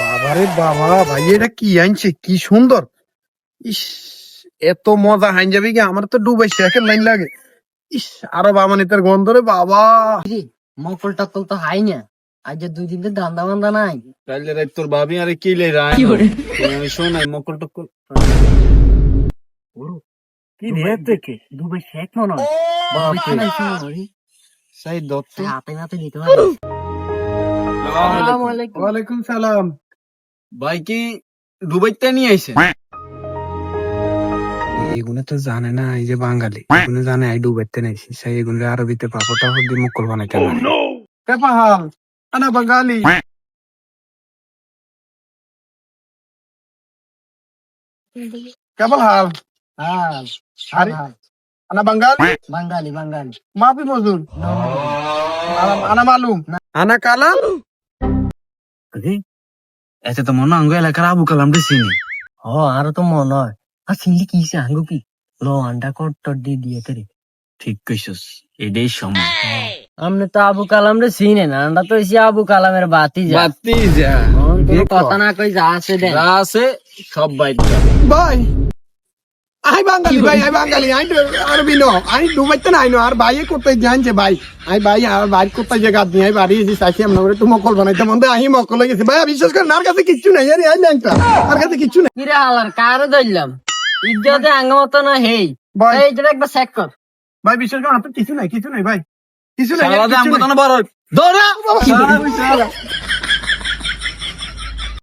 বাবারে বাবা ভাই এটা কি আনছে? কি সুন্দর। ইস এত মজা হাইন যাবে কি? আমার তো ডুবাই শেখের লাইন লাগে। ইস আরও বামানিতের গন্ধ রে বাবা। মকল টকল তো হাই না। আজ দুই দিন তো ধান্দা বান্দা নাই। কাইলে রাত তোর ভাবি আরে কি লে রায়? আমি শোনাই মকল টকল কি রে? থেকে দুবাই শেখ মনে হয়। বাপরে। সাই দত্ত। হাতে নাতে দিতে পারে ওয়ালাইকুম সালাম। ভাই কি দুবাইতে নিয়ে আইছে? এগুলো তো জানে না এই যে বাঙালি। এগুলো জানে আই ডুবাইতে নাইছি। সেই এগুলো আরবিতে পাপড় টাপড় দিয়ে মুকল বানাইতে পারে কেপা হাল আনা বাঙালি। কেবল হাল? আরে আনা বাঙালি? বাঙালি বাঙালি। মাফি মজুর। আনা আনা মালুম। আনা কালাম? এতে তো মনে হয় এলাকার আবু কালাম রে চিনি। ও আর তো মনে হয়। আর সিনলি কি আঙ্গু কি? লো আন্ডা কট দিয়ে দিয়ে করে ঠিক কইছস এটাই সময়। আমনে তো আবু কালাম রে চিনে না আন্ডা তো এসে আবু কালামের বাতি যা। বাতি যা। কথা না কই যা আছে দে। যা আছে সব বাইর ভাই আই বাঙালি ভাই I Bangali I Arabi no I ডুবাইতে নাই নো আর ভাই করতে জানছে ভাই? আই ভাই আর ভাই করতে যে গাদ নিয়ে বাড়ি এসে চাইছি আমরা করে মকল বানাইতে মন্দে আই মকল হয়ে গেছে। ভাই বিশ্বাস করেন আর কাছে কিচ্ছু নাই আরে আই ল্যাংটা আর কাছে কিচ্ছু নাই। কিরে হালার কারে ধরলাম? ইজ্জতে আঙ্গমত না হেই। ভাই। এই যে একবার চেক কর। ভাই বিশ্বাস করেন আপনার কিছু নাই কিছু নাই ভাই। কিছু নাই। না বড় দৌড়া!